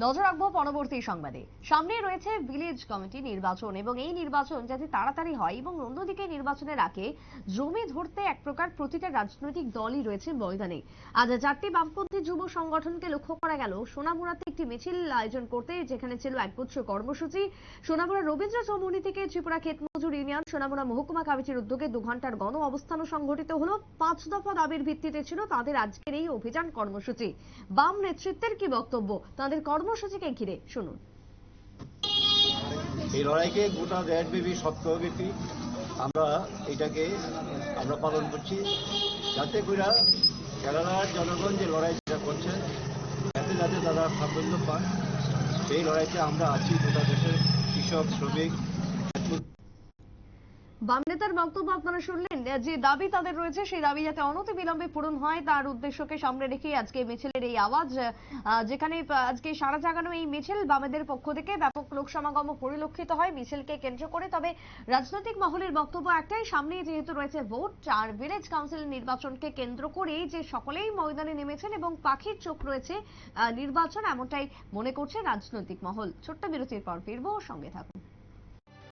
নজর রাখব পরবর্তী সংবাদে। সামনে রয়েছে ভিলেজ কমিটি নির্বাচন এবং এই নির্বাচন যাতে তাড়াতাড়ি হয় এবং অন্যদিকে নির্বাচনের আগে জমি ধরতে এক প্রকার প্রতিটা রাজনৈতিক দলই রয়েছে ময়দানে। আজ চারটি বামপন্থী যুব সংগঠনকে লক্ষ্য করা গেল। সোনামুড়াতে একটি মিছিল আয়োজন করতে যেখানে ছিল একগুচ্ছ কর্মসূচি। সোনামুড়া রবীন্দ্র চৌমুনি থেকে ত্রিপুরা ক্ষেতমজুর ইউনিয়ন, সোনামুড়া মহকুমা কমিটির উদ্যোগে দু ঘণ্টার গণ অবস্থানও সংঘটিত হলো। পাঁচ দফা দাবির ভিত্তিতে ছিল তাদের আজকের এই অভিযান কর্মসূচি। বাম নেতৃত্বের কি বক্তব্য? তাদের কর্মসূচিকে ঘিরে। শুনুন। এই লড়াইকে গোটা দেশব্যাপী সপ্তাহব্যাপী আমরা এটাকে, আমরা পালন করছি। যাতে করে কেরালার জনগণ যে লড়াইটা করছে, যাতে যাতে তারা সাফল্য পান সেই লড়াইতে আমরা আছি গোটা দেশের কৃষক, শ্রমিক বাম নেতার বক্তব্য আপনারা শুনলেন, যে দাবি তাদের রয়েছে, সেই দাবি যাতে অনতি বিলম্বে পূরণ হয় তার উদ্দেশ্যকে সামনে রেখে আজকে মিছিলের এই আওয়াজ যেখানে আজকে সারা জাগানো এই মিছিল বামেদের পক্ষ থেকে ব্যাপক লোক সমাগম পরিলক্ষিত হয়, মিছিলকে কেন্দ্র করে। তবে রাজনৈতিক মহলের বক্তব্য একটাই, সামনে যেহেতু রয়েছে ভোট, আর ভিলেজ কাউন্সিল নির্বাচনকে কেন্দ্র করে যে সকলেই ময়দানে নেমেছেন এবং পাখির চোখ রয়েছে নির্বাচন, এমনটাই মনে করছে রাজনৈতিক মহল। ছোট্ট বিরতির পর ফিরবো, সঙ্গে থাকুন।